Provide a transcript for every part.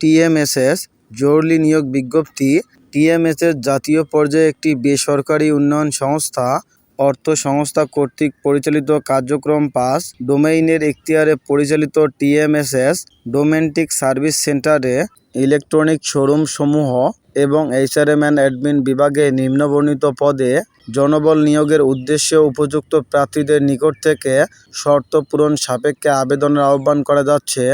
TMSS জরুরি নিয়োগ বিজ্ঞপ্তি, টিএমএসএস জাতীয় পর্যায়ে একটি বেসরকারি উন্নয়ন সংস্থা, অর্থ সংস্থা কর্তৃক পরিচালিত কার্যক্রম পাস ডোমেইনের এখতিয়ারে পরিচালিত টিএমএসএস ডোমেন্টিক সার্ভিস সেন্টারে ইলেকট্রনিক শোরুম সমূহ এবং এইচআরএম অ্যান্ড অ্যাডমিন বিভাগে নিম্নবর্ণিত পদে জনবল নিয়োগের উদ্দেশ্যে উপযুক্ত প্রার্থীদের নিকট থেকে শর্ত পূরণ সাপেক্ষে আবেদনের আহ্বান করা যাচ্ছে।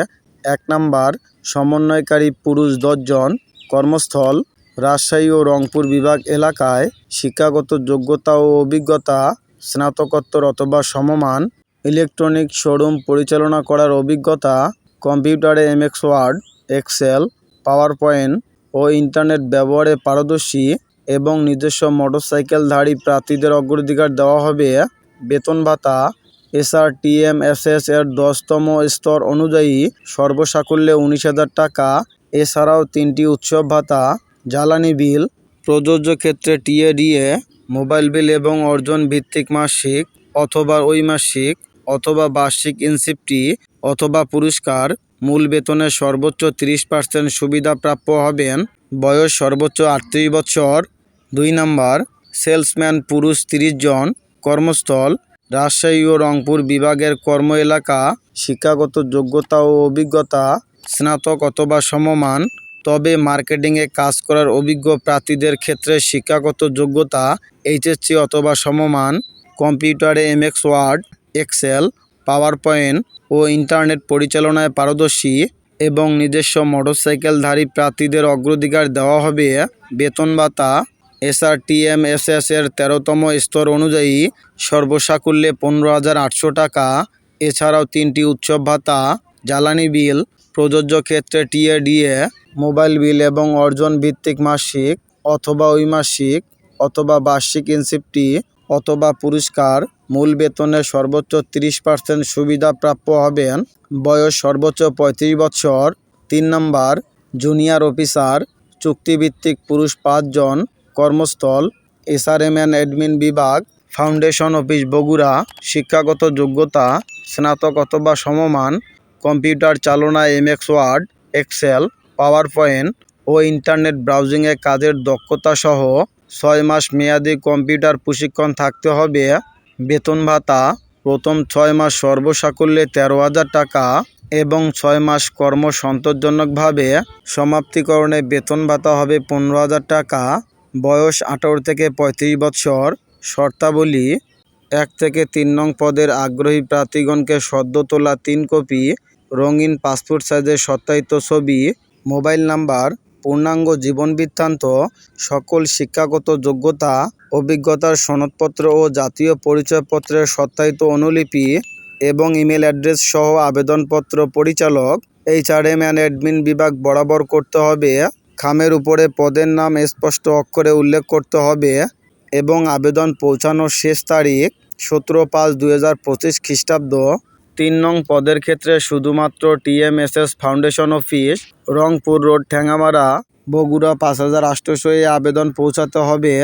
এক নাম্বার, সমন্বয়কারী পুরুষ দশজন, কর্মস্থল, রাজশাহী ও রংপুর বিভাগ এলাকায় শিক্ষাগত যোগ্যতা ও অভিজ্ঞতা, স্নাতকোত্তর অথবা সমমান, ইলেকট্রনিক শোরুম পরিচালনা করার অভিজ্ঞতা, কম্পিউটারে MX word, excel power point ও ইন্টারনেট ব্যবহারে পারদর্শী এবং নিজস্ব মোটরসাইকেলধারী প্রার্থীদের অগ্রাধিকার দেওয়া হবে। বেতন ভাতা এসআরটিএমএসএস এর দশতম স্তর অনুযায়ী সর্বসাকুল্যে উনিশ হাজার টাকা। এছাড়াও তিনটি উৎসব ভাতা, জ্বালানি বিল, প্রযোজ্য ক্ষেত্রে টিএডিএ, মোবাইল বিল এবং অর্জন ভিত্তিক মাসিক অথবা ঐমাসিক অথবা বার্ষিক ইনসিপ্টি অথবা পুরস্কার মূল বেতনের সর্বোচ্চ তিরিশ পার্সেন্ট সুবিধা প্রাপ্য হবেন। বয়স সর্বোচ্চ আটত্রিশ বছর। দুই নাম্বার, সেলসম্যান পুরুষ তিরিশ জন। কর্মস্থল রাজশাহী ও রংপুর বিভাগের কর্ম এলাকা, শিক্ষাগত যোগ্যতা ও অভিজ্ঞতা, স্নাতক অথবা সমমান। তবে মার্কেটিংয়ে কাজ করার অভিজ্ঞ প্রার্থীদের ক্ষেত্রে শিক্ষাগত যোগ্যতা, এইচএসসি অথবা সমমান, কম্পিউটারে MX word, excel power point ও ইন্টারনেট পরিচালনায় পারদর্শী এবং নিজস্ব মোটরসাইকেলধারী প্রার্থীদের অগ্রাধিকার দেওয়া হবে, বেতন ভাতা এসআরটিএমএসএস এর তেরোতম স্তর অনুযায়ী সর্বসাকুল্যে পনেরো হাজার আটশো টাকা। এছাড়াও তিনটি উৎসব ভাতা, জ্বালানি বিল, প্রযোজ্য ক্ষেত্রে টিএডিএ, মোবাইল বিল এবং অর্জন ভিত্তিক মাসিক অথবা ঐমাসিক অথবা বার্ষিক ইনসিপ্টি অথবা পুরস্কার। মূল বেতনের সর্বোচ্চ তিরিশ পার্সেন্ট সুবিধা প্রাপ্য হবেন। বয়স সর্বোচ্চ পঁয়ত্রিশ বছর। তিন নম্বর, জুনিয়র অফিসার, চুক্তিভিত্তিক পুরুষ পাঁচজন। কর্মস্থল, এসআরএম অ্যান্ড অ্যাডমিন বিভাগ ফাউন্ডেশন অফিস বগুড়া, শিক্ষাগত যোগ্যতা, স্নাতক অথবা সমমান computer চালনায় MX word excel power point ও ইন্টারনেট ব্রাউজিংয়ে কাজের দক্ষতা সহ ছয় মাস মেয়াদি কম্পিউটার প্রশিক্ষণ থাকতে হবে। বেতন ভাতা, প্রথম ছয় মাস সর্বসাকুল্যে তেরো হাজার টাকা এবং ছয় মাস কর্ম সন্তোষজনকভাবে সমাপ্তিকরণে বেতন ভাতা হবে পনেরো হাজার টাকা। বয়স আঠারো থেকে পঁয়ত্রিশ বছর শর্তাবলী, এক থেকে তিন নং পদের আগ্রহী প্রার্থীগণকে সদ্য তোলা তিন কপি, রঙিন পাসপোর্ট সাইজের সত্যায়িত ছবি, মোবাইল নাম্বার, পূর্ণাঙ্গ জীবন বৃত্তান্ত, সকল শিক্ষাগত যোগ্যতা, অভিজ্ঞতার সনদপত্র ও জাতীয় পরিচয়পত্রের সত্যায়িত অনুলিপি এবং ইমেল অ্যাড্রেস সহ আবেদনপত্র পরিচালক এইচআরএম অ্যান্ড অ্যাডমিন বিভাগ বরাবর করতে হবে। খামের উপরে পদের নাম স্পষ্ট অক্ষরে উল্লেখ করতে হবে এবং আবেদন পৌঁছানোর শেষ তারিখ সতেরো পাঁচ দু হাজার পঁচিশ খ্রিস্টাব্দ। তিন নং পদের ক্ষেত্রে শুধুমাত্র TMSS foundation office, Rangpur road Thengamara Bogura পাঁচ হাজার আটশোশো এ আবেদন পৌঁছাতে হবে।